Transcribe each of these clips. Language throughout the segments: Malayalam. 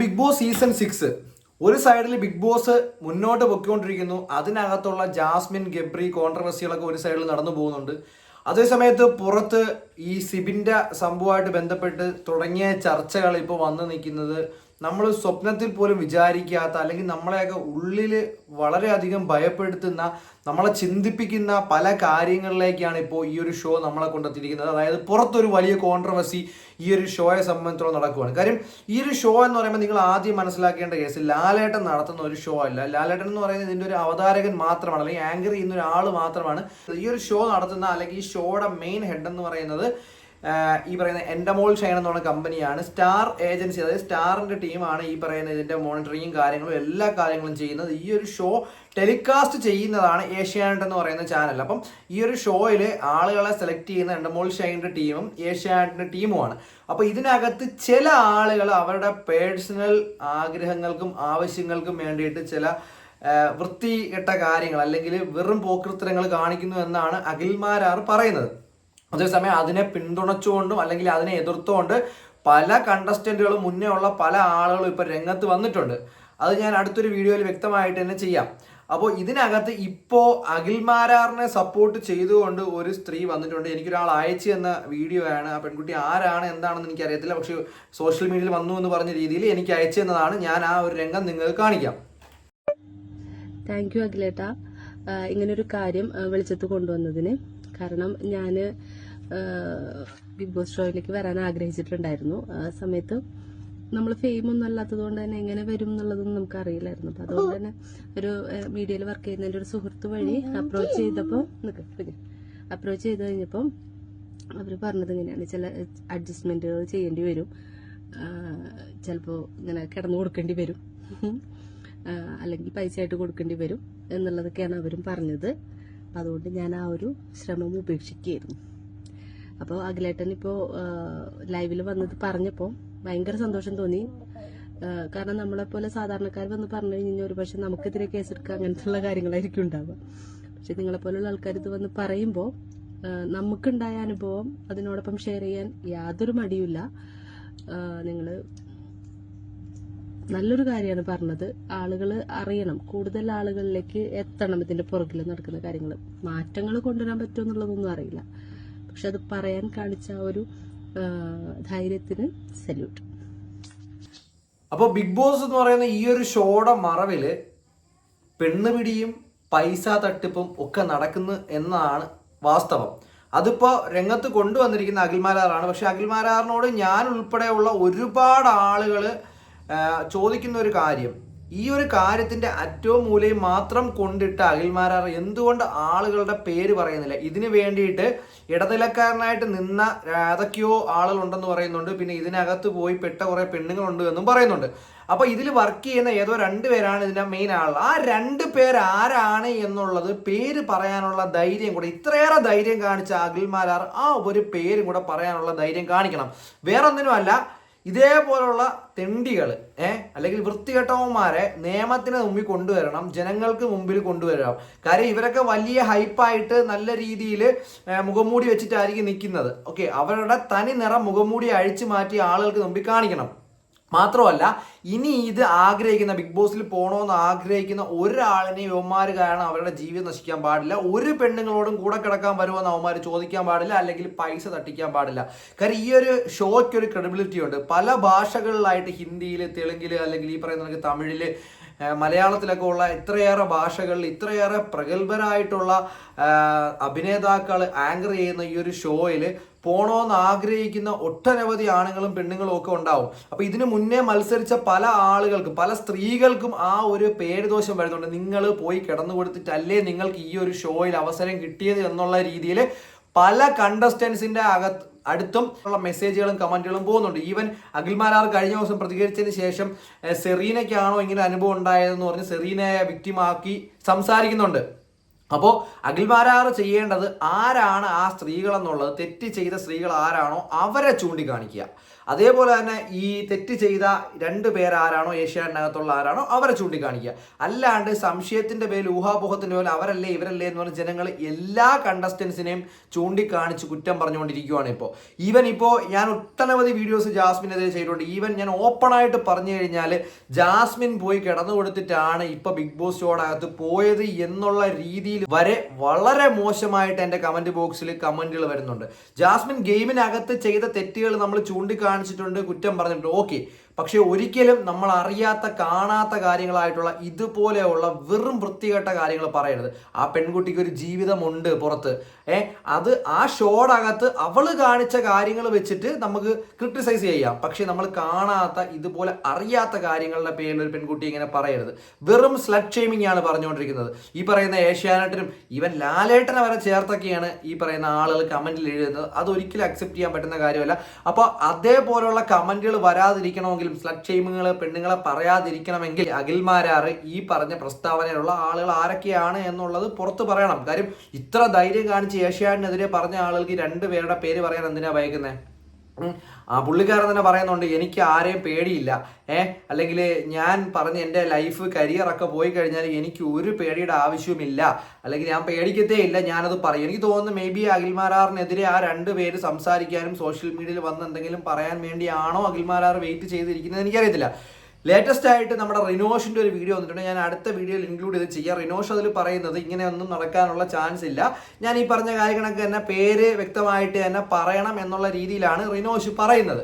ബിഗ് ബോസ് സീസൺ സിക്സ് ഒരു സൈഡിൽ ബിഗ് ബോസ് മുന്നോട്ട് പൊയ്ക്കൊണ്ടിരിക്കുന്നു. അതിനകത്തുള്ള ജാസ്മിൻ ഗബ്രി കോൺട്രവേഴ്സികളൊക്കെ ഒരു സൈഡിൽ നടന്നു പോകുന്നുണ്ട്. അതേസമയത്ത് പുറത്ത് ഈ സിബിന്റെ സംഭവമായിട്ട് ബന്ധപ്പെട്ട് തുടങ്ങിയ ചർച്ചകൾ ഇപ്പോൾ വന്നു നിൽക്കുന്നത് നമ്മൾ സ്വപ്നത്തിൽ പോലും വിചാരിക്കാത്ത അല്ലെങ്കിൽ നമ്മളെയൊക്കെ ഉള്ളിൽ വളരെയധികം ഭയപ്പെടുത്തുന്ന നമ്മളെ ചിന്തിപ്പിക്കുന്ന പല കാര്യങ്ങളിലേക്കാണ് ഇപ്പോൾ ഈ ഒരു ഷോ നമ്മളെ കൊണ്ടെത്തിയിരിക്കുന്നത്. അതായത് പുറത്തൊരു വലിയ കോൺട്രവേഴ്സി ഈ ഒരു ഷോയെ സംബന്ധിച്ചോളം നടക്കുകയാണ് കാര്യം ഈ ഒരു ഷോ എന്ന് പറയുമ്പോൾ നിങ്ങൾ ആദ്യം മനസ്സിലാക്കേണ്ട കേസ് ലാലേട്ടൻ നടത്തുന്ന ഒരു ഷോ അല്ല. ലാലേട്ടൻ എന്ന് പറയുന്നത് ഇതിന്റെ ഒരു അവതാരകൻ മാത്രമാണ് അല്ലെങ്കിൽ ആങ്കർ ചെയ്യുന്ന ഒരാൾ മാത്രമാണ്. ഈ ഒരു ഷോ നടത്തുന്ന അല്ലെങ്കിൽ ഈ ഷോയുടെ മെയിൻ ഹെഡ് എന്ന് പറയുന്നത് ഈ പറയുന്ന എൻഡമോൾ ഷൈൻ എന്നുള്ള കമ്പനിയാണ് സ്റ്റാർ ഏജൻസി അതായത് സ്റ്റാറിന്റെ ടീമാണ് ഈ പറയുന്ന ഇതിന്റെ മോണിറ്ററിങ്ങും കാര്യങ്ങളും എല്ലാ കാര്യങ്ങളും ചെയ്യുന്നത്. ഈ ഒരു ഷോ ടെലികാസ്റ്റ് ചെയ്യുന്നതാണ് ഏഷ്യാനെറ്റ് എന്ന് പറയുന്ന ചാനൽ അപ്പം ഈ ഒരു ഷോയിൽ ആളുകളെ സെലക്ട് ചെയ്യുന്ന എൻഡമോൾ ഷൈന്റെ ടീമും ഏഷ്യാനെറ്റിന്റെ ടീമുമാണ് അപ്പോൾ ഇതിനകത്ത് ചില ആളുകൾ അവരുടെ പേഴ്സണൽ ആഗ്രഹങ്ങൾക്കും ആവശ്യങ്ങൾക്കും വേണ്ടിയിട്ട് ചില വൃത്തികെട്ട കാര്യങ്ങൾ അല്ലെങ്കിൽ വെറും പോക്കൃത്തരങ്ങൾ കാണിക്കുന്നു എന്നാണ് അഖിൽമാരാർ പറയുന്നത്. അതേസമയം അതിനെ പിന്തുണച്ചുകൊണ്ടും അല്ലെങ്കിൽ അതിനെ എതിർത്തുകൊണ്ട് പല കണ്ടസ്റ്റന്റുകളും മുന്നേ ഉള്ള പല ആളുകളും ഇപ്പോൾ രംഗത്ത് വന്നിട്ടുണ്ട്. അത് ഞാൻ അടുത്തൊരു വീഡിയോയിൽ വ്യക്തമായിട്ട് തന്നെ ചെയ്യാം. അപ്പോൾ ഇതിനകത്ത് ഇപ്പോൾ അഖിൽമാരാറിനെ സപ്പോർട്ട് ചെയ്തുകൊണ്ട് ഒരു സ്ത്രീ വന്നിട്ടുണ്ട്. എനിക്കൊരാൾ അയച്ചു എന്ന വീഡിയോ ആണ്. ആ പെൺകുട്ടി ആരാണ് എന്താണെന്ന് എനിക്കറിയത്തില്ല. പക്ഷേ സോഷ്യൽ മീഡിയയിൽ വന്നു എന്ന് പറഞ്ഞ രീതിയിൽ എനിക്ക് അയച്ചു എന്നതാണ് ഞാൻ ആ ഒരു രംഗം നിങ്ങൾക്ക് കാണിക്കാം. താങ്ക് യു അഖിലേട്ട. ഇങ്ങനൊരു കാര്യം വെളിച്ചത്ത് കൊണ്ടുവന്നതിന്. കാരണം ഞാൻ ബിഗ് ബോസ് ഷോയിലേക്ക് വരാൻ ആഗ്രഹിച്ചിട്ടുണ്ടായിരുന്നു. ആ സമയത്ത് നമ്മൾ ഫെയിം ഒന്നും അല്ലാത്തത് കൊണ്ട് തന്നെ എങ്ങനെ വരും എന്നുള്ളതൊന്നും നമുക്ക് അറിയില്ലായിരുന്നു അപ്പൊ അതുകൊണ്ട് തന്നെ ഒരു മീഡിയയിൽ വർക്ക് ചെയ്യുന്നതിന്റെ ഒരു സുഹൃത്ത് വഴി അപ്രോച്ച് ചെയ്തപ്പോൾ അപ്രോച്ച് ചെയ്ത് കഴിഞ്ഞപ്പോൾ അവർ പറഞ്ഞത് ഇങ്ങനെയാണ് ചില അഡ്ജസ്റ്റ്മെന്റുകൾ ചെയ്യേണ്ടി വരും. ചിലപ്പോൾ ഇങ്ങനെ കിടന്നു കൊടുക്കേണ്ടി വരും. അല്ലെങ്കിൽ പൈസ ആയിട്ട് കൊടുക്കേണ്ടി വരും എന്നുള്ളതൊക്കെയാണ് അവരും പറഞ്ഞത്. അപ്പം അതുകൊണ്ട് ഞാൻ ആ ഒരു ശ്രമം ഉപേക്ഷിക്കുകയായിരുന്നു. അപ്പോൾ അഖിലേട്ടൻ ഇപ്പോൾ ലൈവിൽ വന്നത് പറഞ്ഞപ്പോൾ ഭയങ്കര സന്തോഷം തോന്നി. കാരണം നമ്മളെപ്പോലെ സാധാരണക്കാർ വന്ന് പറഞ്ഞു കഴിഞ്ഞാൽ ഒരു പക്ഷെ നമുക്കെതിരെ കേസെടുക്കുക അങ്ങനത്തുള്ള കാര്യങ്ങളായിരിക്കും ഉണ്ടാവുക. പക്ഷെ നിങ്ങളെപ്പോലുള്ള ആൾക്കാർ ഇത് വന്ന് പറയുമ്പോൾ നമുക്കുണ്ടായ അനുഭവം അതിനോടൊപ്പം ഷെയർ ചെയ്യാൻ യാതൊരു മടിയുമില്ല. നിങ്ങൾ നല്ലൊരു കാര്യമാണ് പറഞ്ഞത്. ആളുകൾ അറിയണം. കൂടുതൽ ആളുകളിലേക്ക് എത്തണം ഇതിന്റെ പുറകിൽ നടക്കുന്ന കാര്യങ്ങൾ മാറ്റങ്ങൾ കൊണ്ടുവരാൻ പറ്റുമെന്നുള്ളതൊന്നും അറിയില്ല. പക്ഷെ അത് പറയാൻ കാണിച്ച ആ ഒരു ധൈര്യത്തിന് സല്യൂട്ട് അപ്പോൾ ബിഗ് ബോസ് എന്ന് പറയുന്ന ഈ ഒരു ഷോയുടെ മറവിൽ പെണ്ണുപിടിയും പൈസ തട്ടിപ്പും ഒക്കെ നടക്കുന്നു എന്നാണ് വാസ്തവം. അതിപ്പോ രംഗത്ത് കൊണ്ടുവന്നിരിക്കുന്ന അഖിൽമാരാറാണ്. പക്ഷെ അഖിൽമാരാറിനോട് ഞാൻ ഉൾപ്പെടെയുള്ള ഒരുപാട് ആളുകൾ ചോദിക്കുന്ന ഒരു കാര്യം. ഈ ഒരു കാര്യത്തിന്റെ അറ്റവും മൂലയും മാത്രം കൊണ്ടിട്ട് അഖിൽമാരാർ എന്തുകൊണ്ട് ആളുകളുടെ പേര് പറയുന്നില്ല? ഇതിനു വേണ്ടിയിട്ട് ഇടനിലക്കാരനായിട്ട് നിന്ന ഏതൊക്കെയോ ആളുകളുണ്ടെന്ന് പറയുന്നുണ്ട്. പിന്നെ ഇതിനകത്ത് പോയി പെട്ട കുറെ പെണ്ണുങ്ങളുണ്ട് എന്നും പറയുന്നുണ്ട്. അപ്പൊ ഇതിൽ വർക്ക് ചെയ്യുന്ന ഏതോ രണ്ട് പേരാണ് ഇതിന്റെ മെയിൻ ആൾ ആ രണ്ട് പേര് ആരാണ് എന്നുള്ളത് പേര് പറയാനുള്ള ധൈര്യം കൂടെ ഇത്രയേറെ ധൈര്യം കാണിച്ച അഖിൽമാരാർ ആ ഒരു പേരും കൂടെ പറയാനുള്ള ധൈര്യം കാണിക്കണം. വേറൊന്നിനുമല്ല ഇതേപോലുള്ള തെണ്ടികൾ ഏ അല്ലെങ്കിൽ വൃത്തികെട്ടവന്മാരെ നിയമത്തിന് മുമ്പിൽ കൊണ്ടുവരണം ജനങ്ങൾക്ക് മുമ്പിൽ കൊണ്ടുവരണം. കാര്യം ഇവരൊക്കെ വലിയ ഹൈപ്പായിട്ട് നല്ല രീതിയിൽ മുഖംമൂടി വെച്ചിട്ടായിരിക്കും നിൽക്കുന്നത് ഓക്കെ അവരുടെ തനി നിറം മുഖംമൂടി അഴിച്ചു മാറ്റി ആളുകൾക്ക് മുമ്പിൽ കാണിക്കണം. മാത്രമല്ല ഇനി ഇത് ആഗ്രഹിക്കുന്ന ബിഗ് ബോസിൽ പോകണമെന്ന് ആഗ്രഹിക്കുന്ന ഒരാളിനെ യുവന്മാർ കാരണം അവരുടെ ജീവിതം നശിക്കാൻ പാടില്ല. ഒരു പെണ്ണുങ്ങളോടും കൂടെ കിടക്കാൻ വരുമെന്ന് അവന്മാർ ചോദിക്കാൻ പാടില്ല അല്ലെങ്കിൽ പൈസ തട്ടിക്കാൻ പാടില്ല. കാര്യം ഈ ഒരു ഷോയ്ക്ക് ഒരു ക്രെഡിബിലിറ്റി ഉണ്ട്. പല ഭാഷകളിലായിട്ട് ഹിന്ദിയിൽ തെലുങ്കിൽ അല്ലെങ്കിൽ ഈ പറയുന്ന തമിഴിൽ മലയാളത്തിലൊക്കെ ഉള്ള ഇത്രയേറെ ഭാഷകളിൽ ഇത്രയേറെ പ്രഗത്ഭരായിട്ടുള്ള അഭിനേതാക്കൾ ആങ്കർ ചെയ്യുന്ന ഈ ഒരു ഷോയിൽ പോണോന്ന് ആഗ്രഹിക്കുന്ന ഒട്ടനവധി ആണുങ്ങളും പെണ്ണുങ്ങളും ഒക്കെ ഉണ്ടാവും. അപ്പൊ ഇതിനു മുന്നേ മത്സരിച്ച പല ആളുകൾക്കും പല സ്ത്രീകൾക്കും ആ ഒരു പേരുദോഷം വരുന്നുണ്ട്. നിങ്ങൾ പോയി കിടന്നു കൊടുത്തിട്ടല്ലേ നിങ്ങൾക്ക് ഈ ഒരു ഷോയിൽ അവസരം കിട്ടിയത് എന്നുള്ള രീതിയിൽ പല കണ്ടസ്റ്റൻസിന്റെ അകത്ത് അടുത്തും ഉള്ള മെസ്സേജുകളും കമന്റുകളും പോകുന്നുണ്ട്. ഈവൻ അഖിൽമാരാർ കഴിഞ്ഞ ദിവസം പ്രതികരിച്ചതിന് ശേഷം സെറീനയ്ക്കാണോ ഇങ്ങനെ അനുഭവം ഉണ്ടായതെന്ന് പറഞ്ഞ് സെറീനയെ വിക്റ്റിമാക്കി സംസാരിക്കുന്നുണ്ട്. അപ്പോൾ അഖിൽമാരാർ ചെയ്യേണ്ടത് ആരാണ് ആ സ്ത്രീകൾ എന്നുള്ളത് തെറ്റ് ചെയ്ത സ്ത്രീകൾ ആരാണോ അവരെ ചൂണ്ടിക്കാണിക്കുക. അതേപോലെ തന്നെ ഈ തെറ്റ് ചെയ്ത രണ്ട് പേരാരാണോ ഏഷ്യാനകത്തുള്ള ആരാണോ അവരെ ചൂണ്ടിക്കാണിക്കുക. അല്ലാണ്ട് സംശയത്തിന്റെ പേരിൽ ഊഹാപോഹത്തിന്റെ പേരിൽ അവരല്ലേ ഇവരല്ലേ എന്ന് പറഞ്ഞ ജനങ്ങൾ എല്ലാ കണ്ടസ്റ്റൻസിനെയും ചൂണ്ടിക്കാണിച്ച് കുറ്റം പറഞ്ഞുകൊണ്ടിരിക്കുകയാണ് ഇപ്പോൾ ഈവൻ ഇപ്പോൾ ഞാൻ ഒട്ടനവധി വീഡിയോസ് ജാസ്മിനെതിരെ ചെയ്തിട്ടുണ്ട്. ഈവൻ ഞാൻ ഓപ്പണായിട്ട് പറഞ്ഞു കഴിഞ്ഞാൽ ജാസ്മിൻ പോയി കിടന്നു കൊടുത്തിട്ടാണ് ഇപ്പോൾ ബിഗ് ബോസ് ഷോടകത്ത് പോയത് എന്നുള്ള രീതിയിൽ വരെ വളരെ മോശമായിട്ട് എന്റെ കമന്റ് ബോക്സിൽ കമന്റുകൾ വരുന്നുണ്ട്. ജാസ്മിൻ ഗെയിമിനകത്ത് ചെയ്ത തെറ്റുകൾ നമ്മൾ ചൂണ്ടിക്കാണിച്ചിട്ടുണ്ട് കുറ്റം പറഞ്ഞിട്ടുണ്ട്. ഓക്കെ പക്ഷെ ഒരിക്കലും നമ്മൾ അറിയാത്ത കാണാത്ത കാര്യങ്ങളായിട്ടുള്ള ഇതുപോലെയുള്ള വെറും വൃത്തികെട്ട കാര്യങ്ങൾ പറയരുത്. ആ പെൺകുട്ടിക്ക് ഒരു ജീവിതമുണ്ട് പുറത്ത്. ഏ അത് ആ ഷോടകത്ത് അവൾ കാണിച്ച കാര്യങ്ങൾ വെച്ചിട്ട് നമുക്ക് ക്രിട്ടിസൈസ് ചെയ്യാം. പക്ഷെ നമ്മൾ കാണാത്ത ഇതുപോലെ അറിയാത്ത കാര്യങ്ങളുടെ പേരിൽ ഒരു പെൺകുട്ടി ഇങ്ങനെ പറയരുത്. വെറും സ്ലഡ് ഷെയ്മിംഗ് ആണ് പറഞ്ഞുകൊണ്ടിരിക്കുന്നത്. ഈ പറയുന്ന ഏഷ്യാനെറ്റിനും ഇവൻ ലാലേട്ടനെ വരെ ചേർത്തൊക്കെയാണ് ഈ പറയുന്ന ആളുകൾ കമന്റിൽ എഴുതുന്നത്. അത് ഒരിക്കലും അക്സെപ്റ്റ് ചെയ്യാൻ പറ്റുന്ന കാര്യമല്ല. അപ്പോൾ അതേപോലുള്ള കമന്റുകൾ വരാതിരിക്കണമെങ്കിലും സ്ലഡ് ഷെയ്മിങ്ങൾ പെണ്ണുങ്ങളെ പറയാതിരിക്കണമെങ്കിൽ അഖിൽമാരാറ് ഈ പറഞ്ഞ പ്രസ്താവനയിലുള്ള ആളുകൾ ആരൊക്കെയാണ് എന്നുള്ളത് പുറത്ത് പറയണം കാര്യം ഇത്ര ധൈര്യം കാണിച്ച് ഏഷ്യാനെതിരെ പറഞ്ഞ ആളുകൾക്ക് രണ്ടുപേരുടെ രണ്ട് പേരുടെ പേര് പറയാൻ എന്തിനാ ഭയക്കുന്നത്. ആ പുള്ളിക്കാരൻ തന്നെ പറയുന്നുണ്ട് എനിക്ക് ആരെയും പേടിയില്ല. ഏ അല്ലെങ്കിൽ ഞാൻ പറഞ്ഞ എന്റെ ലൈഫ് കരിയറൊക്കെ പോയി കഴിഞ്ഞാൽ എനിക്ക് ഒരു പേടിയുടെ ആവശ്യമില്ല അല്ലെങ്കിൽ ഞാൻ പേടിക്കത്തേ ഇല്ല ഞാനത് പറയും. എനിക്ക് തോന്നുന്നു മേ ബി അഖിൽമാരാറിനെതിരെ ആ രണ്ട് പേര് സംസാരിക്കാനും സോഷ്യൽ മീഡിയയിൽ വന്ന് എന്തെങ്കിലും പറയാൻ വേണ്ടിയാണോ അഖിൽമാരാർ വെയിറ്റ് ചെയ്തിരിക്കുന്നത് എനിക്കറിയത്തില്ല. ലേറ്റസ്റ്റ് ആയിട്ട് നമ്മുടെ റിനോഷിന്റെ ഒരു വീഡിയോ വന്നിട്ടുണ്ട്. ഞാൻ അടുത്ത വീഡിയോയിൽ ഇൻക്ലൂഡ് ചെയ്ത് ചെയ്യാം. റിനോഷ് അതിൽ പറയുന്നത് ഇങ്ങനെയൊന്നും നടക്കാനുള്ള ചാൻസ് ഇല്ല. ഞാൻ ഈ പറഞ്ഞ കാര്യങ്ങളൊക്കെ തന്നെ പേര് വ്യക്തമായിട്ട് തന്നെ പറയണം എന്നുള്ള രീതിയിലാണ് റിനോഷ് പറയുന്നത്.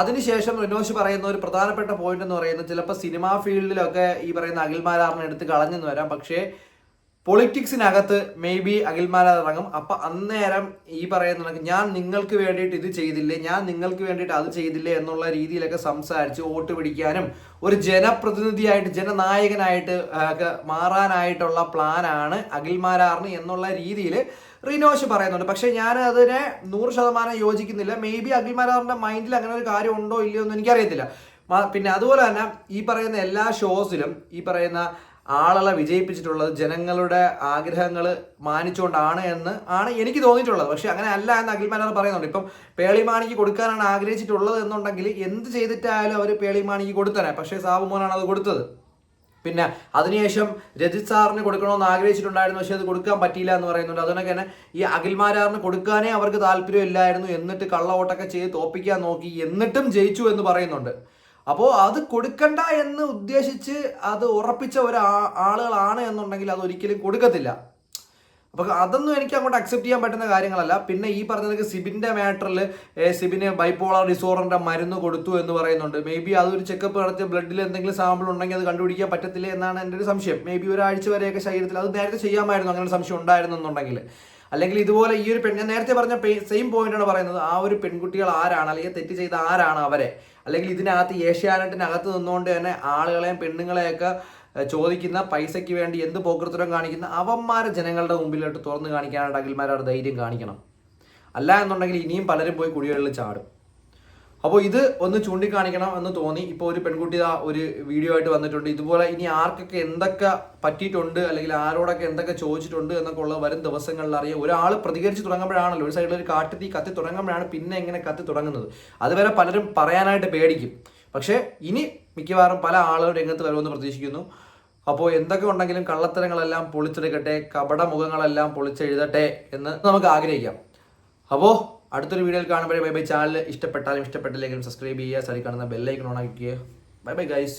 അതിനുശേഷം റിനോഷ് പറയുന്ന ഒരു പ്രധാനപ്പെട്ട പോയിന്റ് എന്ന് പറയുന്നത് ചിലപ്പോൾ സിനിമാ ഫീൽഡിലൊക്കെ ഈ പറയുന്ന അഖിൽമാരാറിനെ എടുത്ത് കളഞ്ഞെന്ന് വരാം. പക്ഷേ പൊളിറ്റിക്സിനകത്ത് മേ ബി അഖിൽമാല ഇറങ്ങും. അപ്പൊ അന്നേരം ഈ പറയുന്ന ഞാൻ നിങ്ങൾക്ക് വേണ്ടിയിട്ട് ഇത് ചെയ്തില്ലേ ഞാൻ നിങ്ങൾക്ക് വേണ്ടിയിട്ട് അത് ചെയ്തില്ലേ എന്നുള്ള രീതിയിലൊക്കെ സംസാരിച്ച് വോട്ട് പിടിക്കാനും ഒരു ജനപ്രതിനിധിയായിട്ട് ജനനായകനായിട്ട് ഒക്കെ മാറാനായിട്ടുള്ള പ്ലാനാണ് അഖിൽമാരാറിന് എന്നുള്ള രീതിയിൽ റിനോഷ് പറയുന്നുണ്ട്. പക്ഷെ ഞാൻ അതിനെ നൂറ് ശതമാനം യോജിക്കുന്നില്ല. മേ ബി അഖിൽമാരാറിന്റെ മൈൻഡിൽ അങ്ങനെ ഒരു കാര്യം ഉണ്ടോ ഇല്ലയോ എന്ന് എനിക്കറിയത്തില്ല. പിന്നെ അതുപോലെ തന്നെ ഈ പറയുന്ന എല്ലാ ഷോസിലും ഈ പറയുന്ന ആളുകളെ വിജയിപ്പിച്ചിട്ടുള്ളത് ജനങ്ങളുടെ ആഗ്രഹങ്ങൾ മാനിച്ചുകൊണ്ടാണ് എന്ന് ആണ് എനിക്ക് തോന്നിയിട്ടുള്ളത്. പക്ഷെ അങ്ങനെ അല്ല എന്ന് അഖിൽ അഖിൽമാരാർ പറയുന്നുണ്ട്. ഇപ്പം പേളിമാണിക്ക് കൊടുക്കാനാണ് ആഗ്രഹിച്ചിട്ടുള്ളത് എന്നുണ്ടെങ്കിൽ എന്ത് ചെയ്തിട്ടായാലും അവർ പേളിമാണിക്ക് കൊടുത്തനെ പക്ഷേ സാബു സാബുമോനാണ് അത് കൊടുത്തത്. പിന്നെ അതിനുശേഷം രജിത് സാറിന് കൊടുക്കണമെന്ന് ആഗ്രഹിച്ചിട്ടുണ്ടായിരുന്നു. പക്ഷേ അത് കൊടുക്കാൻ പറ്റിയില്ല എന്ന് പറയുന്നുണ്ട്. അതുകൊണ്ട് തന്നെ ഈ അഖിൽമാരാറിന് കൊടുക്കാനേ അവർക്ക് താല്പര്യമില്ലായിരുന്നു. എന്നിട്ട് കള്ളവോട്ടൊക്കെ ചെയ്ത് തോപ്പിക്കാൻ നോക്കി. എന്നിട്ടും ജയിച്ചു എന്ന് പറയുന്നുണ്ട്. അപ്പോൾ അത് കൊടുക്കണ്ട എന്ന് ഉദ്ദേശിച്ച് അത് ഉറപ്പിച്ച ഒരു ആളുകളാണ് എന്നുണ്ടെങ്കിൽ അത് ഒരിക്കലും കൊടുക്കത്തില്ല. അപ്പോൾ അതൊന്നും എനിക്ക് അങ്ങോട്ട് അക്സെപ്റ്റ് ചെയ്യാൻ പറ്റുന്ന കാര്യങ്ങളല്ല. പിന്നെ ഈ പറഞ്ഞതൊക്കെ സിബിന്റെ മാറ്ററിൽ സിബിന് ബൈപ്പോളർ ഡിസോർഡറിന്റെ മരുന്ന് കൊടുത്തു എന്ന് പറയുന്നുണ്ട്. മേ ബി അതൊരു ചെക്കപ്പ് നടത്തിയ ബ്ലഡിൽ എന്തെങ്കിലും സാമ്പിൾ ഉണ്ടെങ്കിൽ അത് കണ്ടുപിടിക്കാൻ പറ്റത്തില്ല എന്നാണ് എന്റെ ഒരു സംശയം. മേ ബി ഒരാഴ്ച വരെയൊക്കെ ശരീരത്തിൽ അത് നേരത്തെ ചെയ്യാമായിരുന്നു അങ്ങനെ സംശയം ഉണ്ടായിരുന്നു എന്നുണ്ടെങ്കിൽ അല്ലെങ്കിൽ ഇതുപോലെ ഈ ഒരു പെൺ ഞാൻ നേരത്തെ പറഞ്ഞ സെയിം പോയിന്റാണ് പറയുന്നത്. ആ ഒരു പെൺകുട്ടികൾ ആരാണ്? അല്ലെങ്കിൽ തെറ്റ് ചെയ്ത ആരാണ് അവരെ? അല്ലെങ്കിൽ ഇതിനകത്ത് ഏഷ്യാനെറ്റിനകത്ത് നിന്നുകൊണ്ട് തന്നെ ആളുകളെയും പെണ്ണുങ്ങളെയൊക്കെ ചോദിക്കുന്ന പൈസയ്ക്ക് വേണ്ടി എന്ത് പോക്കൃത്തരം കാണിക്കുന്ന അവന്മാരെ ജനങ്ങളുടെ മുമ്പിലോട്ട് തുറന്ന് കാണിക്കാനായിട്ട് അഖിൽമാരുടെ ധൈര്യം കാണിക്കണം. അല്ല എന്നുണ്ടെങ്കിൽ ഇനിയും പലരും പോയി കുടികളിൽ ചാടും. അപ്പോൾ ഇത് ഒന്ന് ചൂണ്ടിക്കാണിക്കണം എന്ന് തോന്നി. ഇപ്പോൾ ഒരു പെൺകുട്ടി ആ ഒരു വീഡിയോ ആയിട്ട് വന്നിട്ടുണ്ട്. ഇതുപോലെ ഇനി ആർക്കൊക്കെ എന്തൊക്കെ പറ്റിയിട്ടുണ്ട് അല്ലെങ്കിൽ ആരോടൊക്കെ എന്തൊക്കെ ചോദിച്ചിട്ടുണ്ട് എന്നൊക്കെ ഉള്ള വരും ദിവസങ്ങളിൽ അറിയാം ഒരാൾ പ്രതികരിച്ച് തുടങ്ങുമ്പോഴാണല്ലോ ഒരു സൈഡിൽ ഒരു കാട്ടുതീ കത്തി തുടങ്ങുമ്പോഴാണ് പിന്നെ എങ്ങനെ കത്തി തുടങ്ങുന്നത്. അതുവരെ പലരും പറയാനായിട്ട് പേടിക്കും. പക്ഷേ ഇനി മിക്കവാറും പല ആളുകളും രംഗത്ത് വരുമെന്ന് പ്രതീക്ഷിക്കുന്നു. അപ്പോൾ എന്തൊക്കെ ഉണ്ടെങ്കിലും കള്ളത്തരങ്ങളെല്ലാം പൊളിച്ചെടുക്കട്ടെ കപട മുഖങ്ങളെല്ലാം പൊളിച്ചെഴുതട്ടെ എന്ന് നമുക്ക് ആഗ്രഹിക്കാം. അപ്പോൾ അടുത്തൊരു വീഡിയോയിൽ കാണുമ്പോഴേ ബൈ ബൈ ചാനൽ. ഇഷ്ടപ്പെട്ടാലും ഇഷ്ടപ്പെട്ടില്ലെങ്കിലും സബ്സ്ക്രൈബ് ചെയ്യുക. സൈഡിൽ കാണുന്ന ബെല്ലൈക്കൺ ഓൺ ആക്കിക്കുക ബൈ ബൈ ഗൈസ്